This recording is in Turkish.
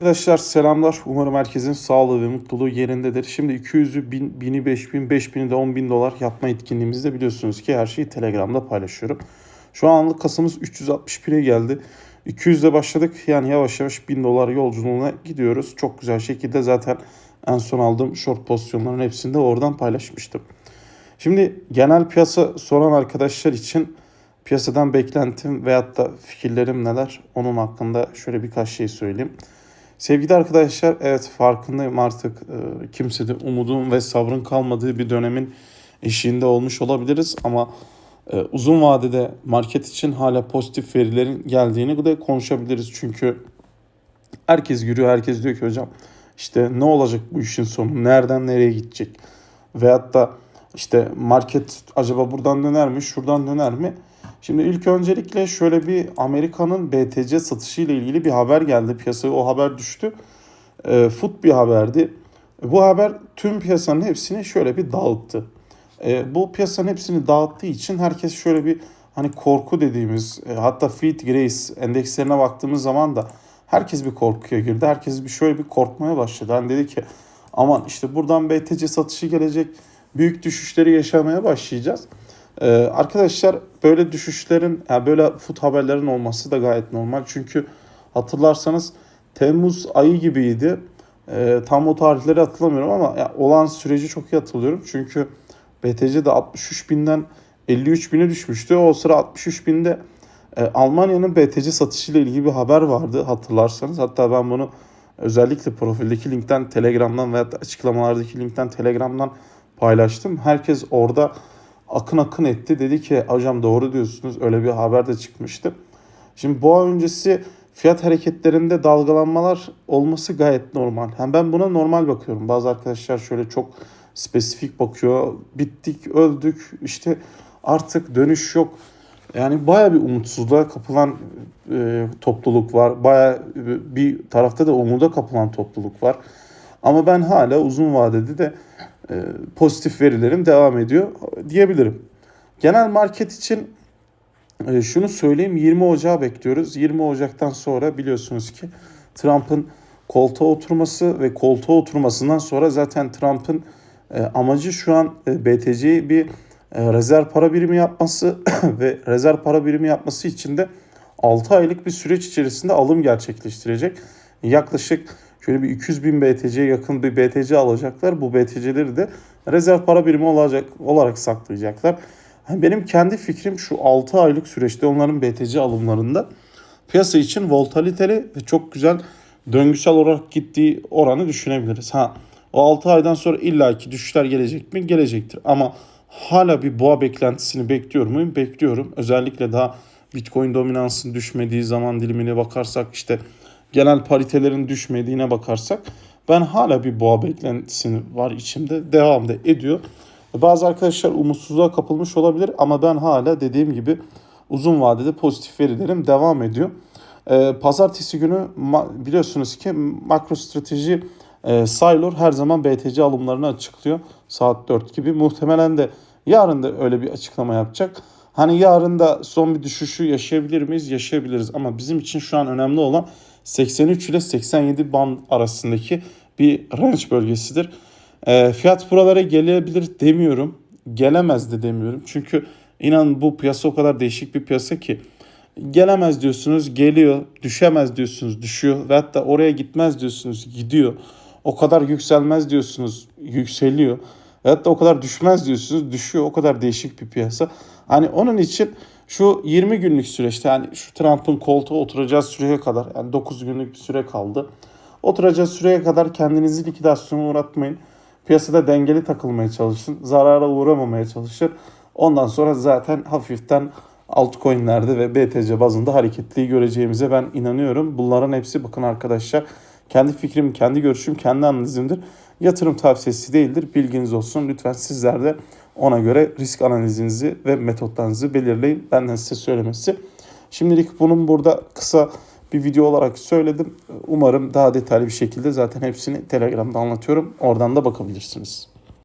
Arkadaşlar selamlar. Umarım herkesin sağlığı ve mutluluğu yerindedir. Şimdi 200'ü, 1000, 1000'i, 5000, 5000'i de 10.000 dolar yapma etkinliğimizde biliyorsunuz ki her şeyi Telegram'da paylaşıyorum. Şu anlık kasamız 361'e geldi. 200'de başladık. Yani yavaş yavaş 1000 dolar yolculuğuna gidiyoruz. Çok güzel şekilde zaten en son aldığım short pozisyonların hepsini de oradan paylaşmıştım. Şimdi genel piyasa soran arkadaşlar için piyasadan beklentim veyahut da fikirlerim neler onun hakkında şöyle birkaç şey söyleyeyim. Sevgili arkadaşlar evet farkındayım artık e, kimsede umudun ve sabrın kalmadığı bir dönemin eşiğinde olmuş olabiliriz ama e, uzun vadede market için hala pozitif verilerin geldiğini de konuşabiliriz. Çünkü herkes giriyor herkes diyor ki hocam işte ne olacak bu işin sonu nereden nereye gidecek veyahut da işte market acaba buradan döner mi şuradan döner mi? Şimdi ilk öncelikle şöyle bir Amerika'nın BTC satışı ile ilgili bir haber geldi. Piyasaya o haber düştü. E, fut bir haberdi. Bu haber tüm piyasanın hepsini şöyle bir dağıttı. E, bu piyasanın hepsini dağıttığı için herkes şöyle bir hani korku dediğimiz e, hatta Fleet Grace endekslerine baktığımız zaman da herkes bir korkuya girdi. Herkes bir şöyle bir korkmaya başladı. Hani dedi ki aman işte buradan BTC satışı gelecek. Büyük düşüşleri yaşamaya başlayacağız. Ee, arkadaşlar böyle düşüşlerin, yani böyle fut haberlerin olması da gayet normal. Çünkü hatırlarsanız Temmuz ayı gibiydi. Ee, tam o tarihleri hatırlamıyorum ama ya, olan süreci çok iyi hatırlıyorum. Çünkü BTC de 63 binden 53 bine düşmüştü. O sıra 63 binde e, Almanya'nın BTC satışıyla ilgili bir haber vardı hatırlarsanız. Hatta ben bunu özellikle profildeki linkten Telegram'dan veya açıklamalardaki linkten Telegram'dan paylaştım. Herkes orada akın akın etti. Dedi ki hocam doğru diyorsunuz. Öyle bir haber de çıkmıştı. Şimdi boğa öncesi fiyat hareketlerinde dalgalanmalar olması gayet normal. Hem ben buna normal bakıyorum. Bazı arkadaşlar şöyle çok spesifik bakıyor. Bittik, öldük. İşte artık dönüş yok. Yani baya bir umutsuzluğa kapılan e, topluluk var. Baya bir tarafta da umuda kapılan topluluk var. Ama ben hala uzun vadede de e, pozitif verilerim devam ediyor diyebilirim. Genel market için e, şunu söyleyeyim 20 Ocağı bekliyoruz. 20 Ocak'tan sonra biliyorsunuz ki Trump'ın koltuğa oturması ve koltuğa oturmasından sonra zaten Trump'ın e, amacı şu an BTC'yi bir rezerv para birimi yapması ve rezerv para birimi yapması için de 6 aylık bir süreç içerisinde alım gerçekleştirecek. Yaklaşık şöyle bir 200 bin BTC'ye yakın bir BTC alacaklar. Bu BTC'leri de rezerv para birimi olacak olarak saklayacaklar. Benim kendi fikrim şu 6 aylık süreçte onların BTC alımlarında piyasa için volatiliteli ve çok güzel döngüsel olarak gittiği oranı düşünebiliriz. Ha o 6 aydan sonra illaki düşüşler gelecek mi? Gelecektir. Ama hala bir boğa beklentisini bekliyor muyum? Bekliyorum. Özellikle daha Bitcoin dominansının düşmediği zaman dilimine bakarsak işte genel paritelerin düşmediğine bakarsak ben hala bir boğa beklentisini var içimde devam da ediyor. Bazı arkadaşlar umutsuzluğa kapılmış olabilir ama ben hala dediğim gibi uzun vadede pozitif verilerim devam ediyor. Ee, pazartesi günü biliyorsunuz ki makro strateji e, Saylor her zaman BTC alımlarını açıklıyor. Saat 4 gibi. Muhtemelen de yarın da öyle bir açıklama yapacak. Hani yarın da son bir düşüşü yaşayabilir miyiz? Yaşayabiliriz ama bizim için şu an önemli olan 83 ile 87 band arasındaki bir range bölgesidir. E, fiyat buralara gelebilir demiyorum. Gelemez de demiyorum. Çünkü inan bu piyasa o kadar değişik bir piyasa ki gelemez diyorsunuz geliyor, düşemez diyorsunuz düşüyor ve hatta oraya gitmez diyorsunuz gidiyor. O kadar yükselmez diyorsunuz yükseliyor. Hatta o kadar düşmez diyorsunuz düşüyor. O kadar değişik bir piyasa. Hani onun için şu 20 günlük süreçte yani şu Trump'ın koltuğa oturacağı süreye kadar yani 9 günlük bir süre kaldı. Oturacağı süreye kadar kendinizi likidasyona uğratmayın. Piyasada dengeli takılmaya çalışın. Zarara uğramamaya çalışın. Ondan sonra zaten hafiften altcoin'lerde ve BTC bazında hareketliği göreceğimize ben inanıyorum. Bunların hepsi bakın arkadaşlar kendi fikrim, kendi görüşüm, kendi analizimdir. Yatırım tavsiyesi değildir. Bilginiz olsun. Lütfen sizler de ona göre risk analizinizi ve metotlarınızı belirleyin. Benden size söylemesi. Şimdilik bunun burada kısa bir video olarak söyledim. Umarım daha detaylı bir şekilde zaten hepsini Telegram'da anlatıyorum. Oradan da bakabilirsiniz.